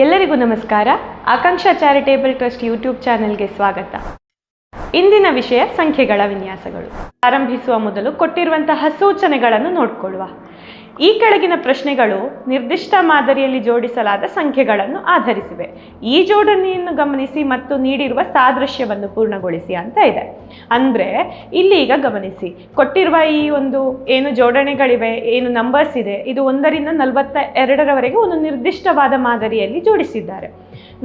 ಎಲ್ಲರಿಗೂ ನಮಸ್ಕಾರ. Akanksha charitable trust YouTube ಚಾನೆಲ್ಗೆ ಸ್ವಾಗತ. ಇಂದಿನ ವಿಷಯ ಸಂಖ್ಯೆಗಳ ವಿನ್ಯಾಸಗಳು. ಆರಂಭಿಸುವ ಮೊದಲು ಕೊಟ್ಟಿರುವಂತಹ ಸೂಚನೆಗಳನ್ನು ನೋಡಿಕೊಳ್ಳುವ. ಈ ಕೆಳಗಿನ ಪ್ರಶ್ನೆಗಳು ನಿರ್ದಿಷ್ಟ ಮಾದರಿಯಲ್ಲಿ ಜೋಡಿಸಲಾದ ಸಂಖ್ಯೆಗಳನ್ನು ಆಧರಿಸಿವೆ. ಈ ಜೋಡಣೆಯನ್ನು ಗಮನಿಸಿ ಮತ್ತು ನೀಡಿರುವ ಸಾದೃಶ್ಯವನ್ನು ಪೂರ್ಣಗೊಳಿಸಿ ಅಂತ ಇದೆ. ಅಂದರೆ ಇಲ್ಲಿ ಈಗ ಗಮನಿಸಿ, ಕೊಟ್ಟಿರುವ ಈ ಒಂದು ಏನು ಜೋಡಣೆಗಳಿವೆ, ಏನು ನಂಬರ್ಸ್ ಇದೆ, ಇದು ಒಂದರಿಂದ ನಲವತ್ತ ಎರಡರವರೆಗೆ ಒಂದು ನಿರ್ದಿಷ್ಟವಾದ ಮಾದರಿಯಲ್ಲಿ ಜೋಡಿಸಿದ್ದಾರೆ.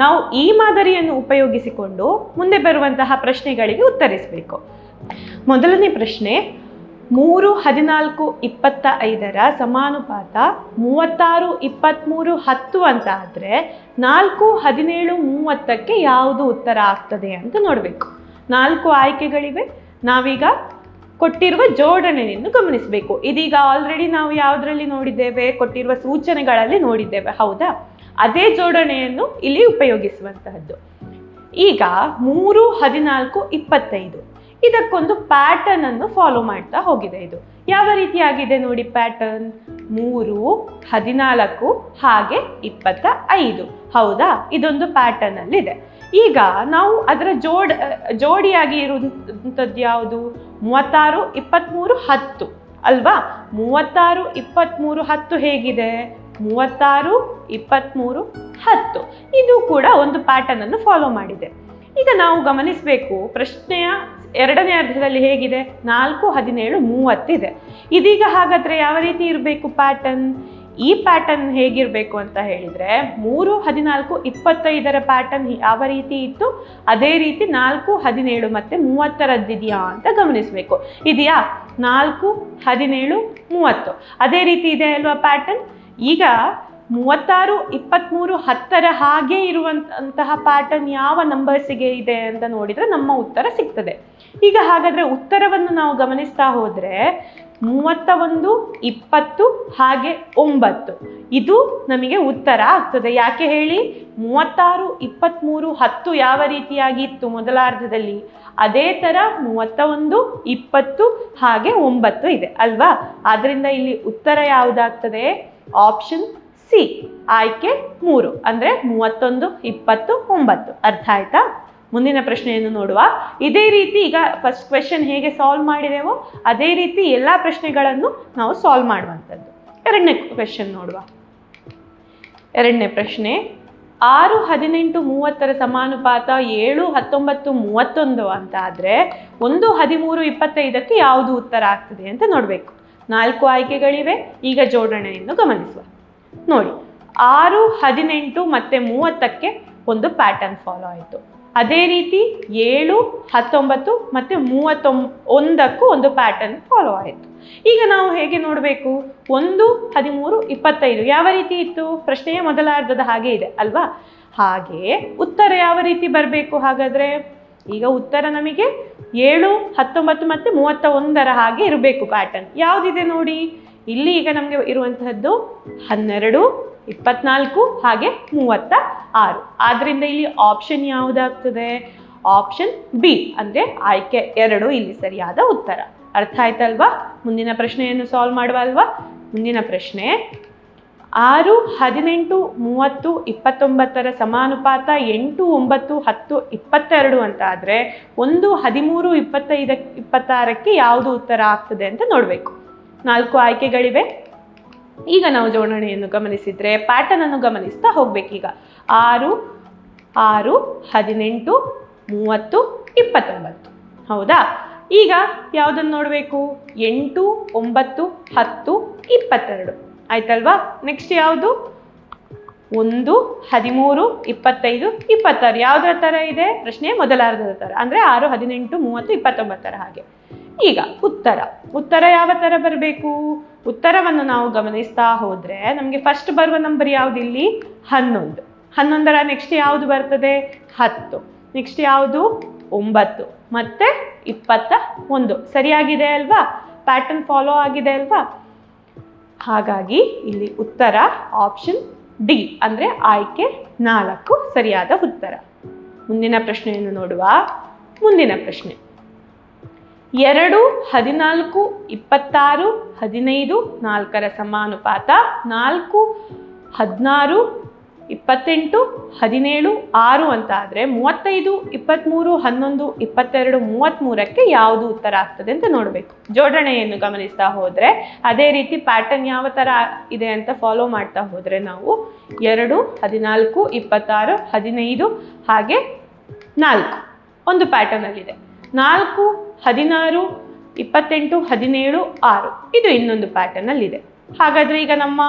ನಾವು ಈ ಮಾದರಿಯನ್ನು ಉಪಯೋಗಿಸಿಕೊಂಡು ಮುಂದೆ ಬರುವಂತಹ ಪ್ರಶ್ನೆಗಳಿಗೆ ಉತ್ತರಿಸಬೇಕು. ಮೊದಲನೇ ಪ್ರಶ್ನೆ ಮೂರು ಹದಿನಾಲ್ಕು ಇಪ್ಪತ್ತ ಐದರ ಸಮಾನುಪಾತ ಮೂವತ್ತಾರು ಇಪ್ಪತ್ತ್ಮೂರು ಹತ್ತು ಅಂತ ಆದರೆ ನಾಲ್ಕು ಹದಿನೇಳು ಮೂವತ್ತಕ್ಕೆ ಯಾವುದು ಉತ್ತರ ಆಗ್ತದೆ ಅಂತ ನೋಡಬೇಕು. ನಾಲ್ಕು ಆಯ್ಕೆಗಳಿವೆ. ನಾವೀಗ ಕೊಟ್ಟಿರುವ ಜೋಡಣೆಯನ್ನು ಗಮನಿಸಬೇಕು. ಇದೀಗ ಆಲ್ರೆಡಿ ನಾವು ಯಾವುದರಲ್ಲಿ ನೋಡಿದ್ದೇವೆ? ಕೊಟ್ಟಿರುವ ಸೂಚನೆಗಳಲ್ಲಿ ನೋಡಿದ್ದೇವೆ. ಹೌದಾ? ಅದೇ ಜೋಡಣೆಯನ್ನು ಇಲ್ಲಿ ಉಪಯೋಗಿಸುವಂತಹದ್ದು. ಈಗ ಮೂರು ಹದಿನಾಲ್ಕು ಇಪ್ಪತ್ತೈದು. ಇದಕ್ಕೊಂದು ಪ್ಯಾಟರ್ನ್ ಅನ್ನು ಫಾಲೋ ಮಾಡ್ತಾ ಹೋಗಿದೆ ಇದು. ಯಾವ ರೀತಿಯಾಗಿದೆ ನೋಡಿ ಪ್ಯಾಟರ್ನ್ ಮೂರು, ಹದಿನಾಲ್ಕು, ಹಾಗೆ ಇಪ್ಪತ್ತ ಐದು ಹೌದಾ? ಇದೊಂದು ಪ್ಯಾಟರ್ನ್ ಅಲ್ಲಿ ಇದೆ ಈಗ ನಾವು ಅದರ ಜೋಡ್, ಜೋಡಿಯಾಗಿ ಇರುವಂಥದ್ದು ಯಾವುದು? ಮೂವತ್ತಾರು, ಇಪ್ಪತ್ತ್ಮೂರು, ಹತ್ತು. ಅಲ್ವಾ? ಮೂವತ್ತಾರು, ಇಪ್ಪತ್ತ್ಮೂರು, ಹತ್ತು ಹೇಗಿದೆ? ಮೂವತ್ತಾರು, ಇಪ್ಪತ್ತ್ಮೂರು, ಹತ್ತು. ಇದು ಕೂಡ ಒಂದು ಪ್ಯಾಟರ್ನ್ ಅನ್ನು ಫಾಲೋ ಮಾಡಿದೆ. ಈಗ ನಾವು ಗಮನಿಸಬೇಕು ಪ್ರಶ್ನೆಯ ಎರಡನೇ ಅರ್ಧದಲ್ಲಿ ಹೇಗಿದೆ? ನಾಲ್ಕು, ಹದಿನೇಳು, ಮೂವತ್ತಿದೆ. ಇದೀಗ ಹಾಗಾದರೆ ಯಾವ ರೀತಿ ಇರಬೇಕು ಪ್ಯಾಟರ್ನ್ ಈ ಪ್ಯಾಟರ್ನ್ ಹೇಗಿರಬೇಕು ಅಂತ ಹೇಳಿದ್ರೆ, ಮೂರು, ಹದಿನಾಲ್ಕು, ಇಪ್ಪತ್ತೈದರ ಪ್ಯಾಟರ್ನ್ ಯಾವ ರೀತಿ ಇತ್ತು? ಅದೇ ರೀತಿ ನಾಲ್ಕು, ಹದಿನೇಳು ಮತ್ತೆ ಮೂವತ್ತರದ್ದಿದೆಯಾ ಅಂತ ಗಮನಿಸಬೇಕು. ಇದೆಯಾ? ನಾಲ್ಕು, ಹದಿನೇಳು, ಮೂವತ್ತು. ಅದೇ ರೀತಿ ಇದೆ ಅಲ್ವಾ ಪ್ಯಾಟರ್ನ್ ಈಗ ಮೂವತ್ತಾರು ಇಪ್ಪತ್ತ್ಮೂರು ಹತ್ತರ ಹಾಗೆ ಇರುವಂತಹ ಪ್ಯಾಟರ್ನ್ ಯಾವ ನಂಬರ್ಸಿಗೆ ಇದೆ ಅಂತ ನೋಡಿದರೆ ನಮ್ಮ ಉತ್ತರ ಸಿಗ್ತದೆ. ಈಗ ಹಾಗಾದರೆ ಉತ್ತರವನ್ನು ನಾವು ಗಮನಿಸ್ತಾ ಹೋದರೆ ಮೂವತ್ತ ಒಂದು ಇಪ್ಪತ್ತು ಹಾಗೆ ಒಂಬತ್ತು. ಇದು ನಮಗೆ ಉತ್ತರ ಆಗ್ತದೆ. ಯಾಕೆ ಹೇಳಿ? ಮೂವತ್ತಾರು ಇಪ್ಪತ್ತ್ಮೂರು ಹತ್ತು ಯಾವ ರೀತಿಯಾಗಿ ಇತ್ತು ಮೊದಲಾರ್ಧದಲ್ಲಿ? ಅದೇ ಥರ ಮೂವತ್ತ ಒಂದು ಇಪ್ಪತ್ತು ಹಾಗೆ ಒಂಬತ್ತು ಇದೆ ಅಲ್ವಾ? ಆದ್ದರಿಂದ ಇಲ್ಲಿ ಉತ್ತರ ಯಾವುದಾಗ್ತದೆ? Option C. ಆಯ್ಕೆ ಮೂರು, ಅಂದರೆ ಮೂವತ್ತೊಂದು, ಇಪ್ಪತ್ತು, ಒಂಬತ್ತು. ಅರ್ಥ ಆಯ್ತಾ? ಮುಂದಿನ ಪ್ರಶ್ನೆಯನ್ನು ನೋಡುವ. ಇದೇ ರೀತಿ ಈಗ ಫಸ್ಟ್ ಕ್ವೆಶನ್ ಹೇಗೆ ಸಾಲ್ವ್ ಮಾಡಿದೆವೋ, ಅದೇ ರೀತಿ ಎಲ್ಲ ಪ್ರಶ್ನೆಗಳನ್ನು ನಾವು ಸಾಲ್ವ್ ಮಾಡುವಂಥದ್ದು. ಎರಡನೇ ಕ್ವೆಶನ್ ನೋಡುವ. ಎರಡನೇ ಪ್ರಶ್ನೆ, ಆರು, ಹದಿನೆಂಟು, ಮೂವತ್ತರ ಸಮಾನುಪಾತ ಏಳು, ಹತ್ತೊಂಬತ್ತು, ಮೂವತ್ತೊಂದು ಅಂತ ಆದರೆ, ಒಂದು, ಹದಿಮೂರು, ಇಪ್ಪತ್ತೈದಕ್ಕೆ ಯಾವುದು ಉತ್ತರ ಆಗ್ತದೆ ಅಂತ ನೋಡಬೇಕು. ನಾಲ್ಕು ಆಯ್ಕೆಗಳಿವೆ, ಈಗ ಜೋಡಣೆಯನ್ನು ಗಮನಿಸುವ. ನೋಡಿ, ಆರು, ಹದಿನೆಂಟು ಮತ್ತು ಮೂವತ್ತಕ್ಕೆ ಒಂದು ಪ್ಯಾಟರ್ನ್ ಫಾಲೋ ಆಯಿತು. ಅದೇ ರೀತಿ ಏಳು, ಹತ್ತೊಂಬತ್ತು ಮತ್ತು ಮೂವತ್ತೊಂ, ಒಂದಕ್ಕೂ ಒಂದು ಪ್ಯಾಟರ್ನ್ ಫಾಲೋ ಆಯಿತು. ಈಗ ನಾವು ಹೇಗೆ ನೋಡಬೇಕು? ಒಂದು, ಹದಿಮೂರು, ಇಪ್ಪತ್ತೈದು ಯಾವ ರೀತಿ ಇತ್ತು? ಪ್ರಶ್ನೆಯ ಮೊದಲಾರ್ಧದ ಹಾಗೆ ಇದೆ ಅಲ್ವಾ? ಹಾಗೆ ಉತ್ತರ ಯಾವ ರೀತಿ ಬರಬೇಕು ಹಾಗಾದರೆ? ಈಗ ಉತ್ತರ ನಮಗೆ ಏಳು, ಹತ್ತೊಂಬತ್ತು ಮತ್ತು ಮೂವತ್ತ ಒಂದರ ಹಾಗೆ ಇರಬೇಕು ಪ್ಯಾಟರ್ನ್ ಯಾವುದಿದೆ ನೋಡಿ? ಇಲ್ಲಿ ಈಗ ನಮಗೆ ಇರುವಂತಹದ್ದು ಹನ್ನೆರಡು, ಇಪ್ಪತ್ನಾಲ್ಕು, ಹಾಗೆ ಮೂವತ್ತ ಆರು. ಆದ್ದರಿಂದ ಇಲ್ಲಿ ಆಪ್ಷನ್ ಯಾವುದಾಗ್ತದೆ? ಆಪ್ಷನ್ ಬಿ ಅಂದರೆ ಆಯ್ಕೆ ಎರಡು ಇಲ್ಲಿ ಸರಿಯಾದ ಉತ್ತರ. ಅರ್ಥ ಆಯ್ತಲ್ವಾ? ಮುಂದಿನ ಪ್ರಶ್ನೆಯನ್ನು ಸಾಲ್ವ್ ಮಾಡುವ ಅಲ್ವಾ ಮುಂದಿನ ಪ್ರಶ್ನೆ, ಆರು, ಹದಿನೆಂಟು, ಮೂವತ್ತು, ಇಪ್ಪತ್ತೊಂಬತ್ತರ ಸಮಾನುಪಾತ ಎಂಟು, ಒಂಬತ್ತು, ಹತ್ತು, ಇಪ್ಪತ್ತೆರಡು ಅಂತ ಆದರೆ ಒಂದು, ಹದಿಮೂರು ಇಪ್ಪತ್ತೈದಕ್ಕೆ ಇಪ್ಪತ್ತಾರಕ್ಕೆ ಯಾವುದು ಉತ್ತರ ಆಗ್ತದೆ ಅಂತ ನೋಡಬೇಕು. ನಾಲ್ಕು ಆಯ್ಕೆಗಳಿವೆ. ಈಗ ನಾವು ಜೋಡಣೆಯನ್ನು ಗಮನಿಸಿದರೆ ಪ್ಯಾಟರ್ನ್ ಅನ್ನು ಗಮನಿಸ್ತಾ ಹೋಗ್ಬೇಕೀಗ. ಆರು ಆರು, ಹದಿನೆಂಟು, ಮೂವತ್ತು, ಇಪ್ಪತ್ತೊಂಬತ್ತು. ಹೌದಾ? ಈಗ ಯಾವುದನ್ನು ನೋಡಬೇಕು? ಎಂಟು, ಒಂಬತ್ತು, ಹತ್ತು, ಇಪ್ಪತ್ತೆರಡು. ಆಯ್ತಲ್ವಾ? ನೆಕ್ಸ್ಟ್ ಯಾವುದು? ಒಂದು, ಹದಿಮೂರು, ಇಪ್ಪತ್ತೈದು, ಇಪ್ಪತ್ತಾರು. ಯಾವುದರ ಥರ ಇದೆ? ಪ್ರಶ್ನೆ ಮೊದಲಾರ್ಧದ ಥರ ಅಂದರೆ ಆರು, ಹದಿನೆಂಟು, ಮೂವತ್ತು, ಇಪ್ಪತ್ತೊಂಬತ್ತರ ಹಾಗೆ. ಈಗ ಉತ್ತರ. ಉತ್ತರ ಯಾವ ಥರ ಬರಬೇಕು? ಉತ್ತರವನ್ನು ನಾವು ಗಮನಿಸ್ತಾ ಹೋದರೆ ನಮಗೆ ಫಸ್ಟ್ ಬರುವ ನಂಬರ್ ಯಾವುದು ಇಲ್ಲಿ? ಹನ್ನೊಂದು. ಹನ್ನೊಂದರ ನೆಕ್ಸ್ಟ್ ಯಾವುದು ಬರ್ತದೆ? ಹತ್ತು. ನೆಕ್ಸ್ಟ್ ಯಾವುದು? ಒಂಬತ್ತು. ಮತ್ತು ಇಪ್ಪತ್ತ ಒಂದು. ಸರಿಯಾಗಿದೆ ಅಲ್ವಾ? ಪ್ಯಾಟರ್ನ್ ಫಾಲೋ ಆಗಿದೆ ಅಲ್ವಾ? ಹಾಗಾಗಿ ಇಲ್ಲಿ ಉತ್ತರ ಆಪ್ಷನ್ ಡಿ ಅಂದರೆ ಆಯ್ಕೆ ನಾಲ್ಕು ಸರಿಯಾದ ಉತ್ತರ. ಮುಂದಿನ ಪ್ರಶ್ನೆಯನ್ನು ನೋಡುವ. ಮುಂದಿನ ಪ್ರಶ್ನೆ. ಎರಡು, ಹದಿನಾಲ್ಕು, ಇಪ್ಪತ್ತಾರು, ಹದಿನೈದು, ನಾಲ್ಕರ ಸಮಾನುಪಾತ ನಾಲ್ಕು, ಹದಿನಾರು, ಇಪ್ಪತ್ತೆಂಟು, ಹದಿನೇಳು, ಆರು ಅಂತ ಆದರೆ ಮೂವತ್ತೈದು ಇಪ್ಪತ್ತ್ಮೂರು ಹನ್ನೊಂದು, ಇಪ್ಪತ್ತೆರಡು ಮೂವತ್ತ್ಮೂರಕ್ಕೆ ಯಾವುದು ಉತ್ತರ ಆಗ್ತದೆ ಅಂತ ನೋಡಬೇಕು. ಜೋಡಣೆಯನ್ನು ಗಮನಿಸ್ತಾ ಹೋದರೆ ಅದೇ ರೀತಿ ಪ್ಯಾಟರ್ನ್ ಯಾವ ಥರ ಇದೆ ಅಂತ ಫಾಲೋ ಮಾಡ್ತಾ ಹೋದರೆ ನಾವು ಎರಡು, ಹದಿನಾಲ್ಕು, ಇಪ್ಪತ್ತಾರು, ಹದಿನೈದು, ಹಾಗೆ ನಾಲ್ಕು. ಒಂದು ಪ್ಯಾಟರ್ನಲ್ಲಿದೆ ನಾಲ್ಕು ಹದಿನಾರು, ಇಪ್ಪತ್ತೆಂಟು, ಹದಿನೇಳು, ಆರು. ಇದು ಇನ್ನೊಂದು ಪ್ಯಾಟರ್ನಲ್ಲಿದೆ ಹಾಗಾದರೆ ಈಗ ನಮ್ಮ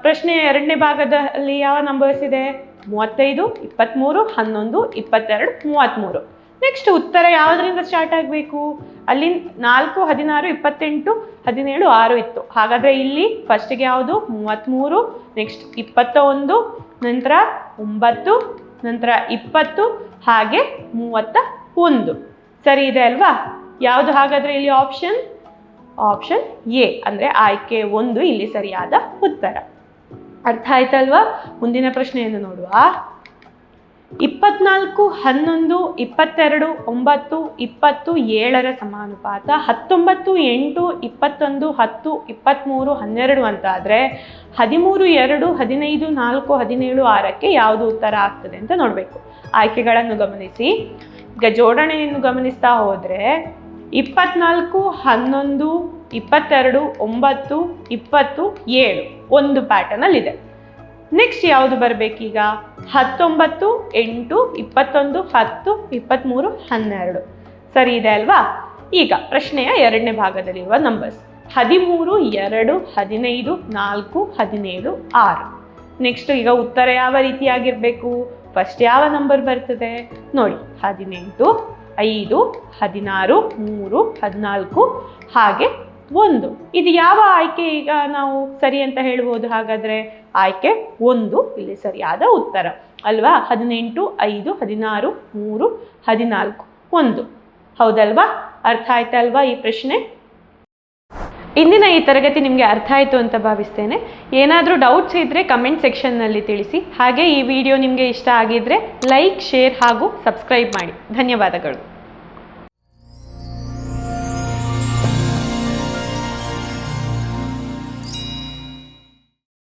ಪ್ರಶ್ನೆ ಎರಡನೇ ಭಾಗದಲ್ಲಿ ಯಾವ ನಂಬರ್ಸ್ ಇದೆ? ಮೂವತ್ತೈದು ಇಪ್ಪತ್ತ್ಮೂರು ಹನ್ನೊಂದು, ಇಪ್ಪತ್ತೆರಡು ಮೂವತ್ತ್ಮೂರು ನೆಕ್ಸ್ಟ್ ಉತ್ತರ ಯಾವುದರಿಂದ ಸ್ಟಾರ್ಟ್ ಆಗಬೇಕು? ಅಲ್ಲಿ ನಾಲ್ಕು, ಹದಿನಾರು, ಇಪ್ಪತ್ತೆಂಟು, ಹದಿನೇಳು, ಆರು ಇತ್ತು. ಹಾಗಾದರೆ ಇಲ್ಲಿ ಫಸ್ಟಿಗೆ ಯಾವುದು? ಮೂವತ್ತ್ಮೂರು ನೆಕ್ಸ್ಟ್ ಇಪ್ಪತ್ತ ಒಂದು ನಂತರ ಒಂಬತ್ತು, ನಂತರ ಇಪ್ಪತ್ತು, ಹಾಗೆ ಮೂವತ್ತ ಒಂದು. ಸರಿ ಇದೆ ಅಲ್ವಾ? ಯಾವುದು ಹಾಗಾದರೆ ಇಲ್ಲಿ ಆಪ್ಷನ್ ಆಪ್ಷನ್ ಎ ಅಂದರೆ ಆಯ್ಕೆ ಒಂದು ಇಲ್ಲಿ ಸರಿಯಾದ ಉತ್ತರ. ಅರ್ಥ ಆಯ್ತಲ್ವಾ? ಮುಂದಿನ ಪ್ರಶ್ನೆಯನ್ನು ನೋಡುವ. ಇಪ್ಪತ್ನಾಲ್ಕು, ಹನ್ನೊಂದು, ಇಪ್ಪತ್ತೆರಡು, ಒಂಬತ್ತು, ಇಪ್ಪತ್ತು, ಏಳರ ಸಮಾನುಪಾತ, ಹತ್ತೊಂಬತ್ತು, ಎಂಟು, ಇಪ್ಪತ್ತೊಂದು, ಹತ್ತು ಇಪ್ಪತ್ತ್ಮೂರು ಹನ್ನೆರಡು ಅಂತ ಆದರೆ ಹದಿಮೂರು, ಎರಡು, ಹದಿನೈದು, ನಾಲ್ಕು, ಹದಿನೇಳು, ಆರಕ್ಕೆ ಯಾವುದು ಉತ್ತರ ಆಗ್ತದೆ ಅಂತ ನೋಡಬೇಕು. ಆಯ್ಕೆಗಳನ್ನು ಗಮನಿಸಿ. ಈಗ ಜೋಡಣೆಯನ್ನು ಗಮನಿಸ್ತಾ ಹೋದರೆ ಇಪ್ಪತ್ನಾಲ್ಕು, ಹನ್ನೊಂದು, ಇಪ್ಪತ್ತೆರಡು, ಒಂಬತ್ತು, ಇಪ್ಪತ್ತು, ಏಳು ಒಂದು ಪ್ಯಾಟರ್ನಲ್ಲಿದೆ ನೆಕ್ಸ್ಟ್ ಯಾವುದು ಬರಬೇಕೀಗ? ಹತ್ತೊಂಬತ್ತು, ಎಂಟು, ಇಪ್ಪತ್ತೊಂದು, ಹತ್ತು, ಇಪ್ಪತ್ತ್ಮೂರು, ಹನ್ನೆರಡು. ಸರಿ ಇದೆ ಅಲ್ವಾ? ಈಗ ಪ್ರಶ್ನೆಯ ಎರಡನೇ ಭಾಗದಲ್ಲಿರುವ ನಂಬರ್ಸ್ ಹದಿಮೂರು, ಎರಡು, ಹದಿನೈದು, ನಾಲ್ಕು, ಹದಿನೇಳು, ಆರು. ನೆಕ್ಸ್ಟ್ ಈಗ ಉತ್ತರ ಯಾವ ರೀತಿಯಾಗಿರಬೇಕು? ಫಸ್ಟ್ ಯಾವ ನಂಬರ್ ಬರ್ತದೆ? ನೋಡಿ, ಹದಿನೆಂಟು, ಐದು, ಹದಿನಾರು, ಮೂರು, ಹದಿನಾಲ್ಕು, ಹಾಗೆ ಒಂದು. ಇದು ಯಾವ ಆಯ್ಕೆ ಈಗ ನಾವು ಸರಿ ಅಂತ ಹೇಳ್ಬೋದು ಹಾಗಾದರೆ? ಆಯ್ಕೆ ಒಂದು, ಇಲ್ಲಿ ಸರಿಯಾದ ಉತ್ತರ. ಅಲ್ವಾ? ಹದಿನೆಂಟು, ಐದು, ಹದಿನಾರು, ಮೂರು, ಹದಿನಾಲ್ಕು, ಒಂದು. ಹೌದಲ್ವಾ? ಅರ್ಥ ಆಯ್ತಲ್ವಾ ಈ ಪ್ರಶ್ನೆ? ಇಂದಿನ ಈ ತರಗತಿ ನಿಮಗೆ ಅರ್ಥ ಆಯಿತು ಅಂತ ಭಾವಿಸ್ತೇನೆ. ಏನಾದರೂ ಡೌಟ್ಸ್ ಇದ್ದರೆ ಕಮೆಂಟ್ ಸೆಕ್ಷನ್ನಲ್ಲಿ ತಿಳಿಸಿ. ಹಾಗೆ ಈ ವಿಡಿಯೋ ನಿಮಗೆ ಇಷ್ಟ ಆಗಿದ್ದರೆ ಲೈಕ್ ಶೇರ್ ಹಾಗೂ ಸಬ್ಸ್ಕ್ರೈಬ್ ಮಾಡಿ. ಧನ್ಯವಾದಗಳು.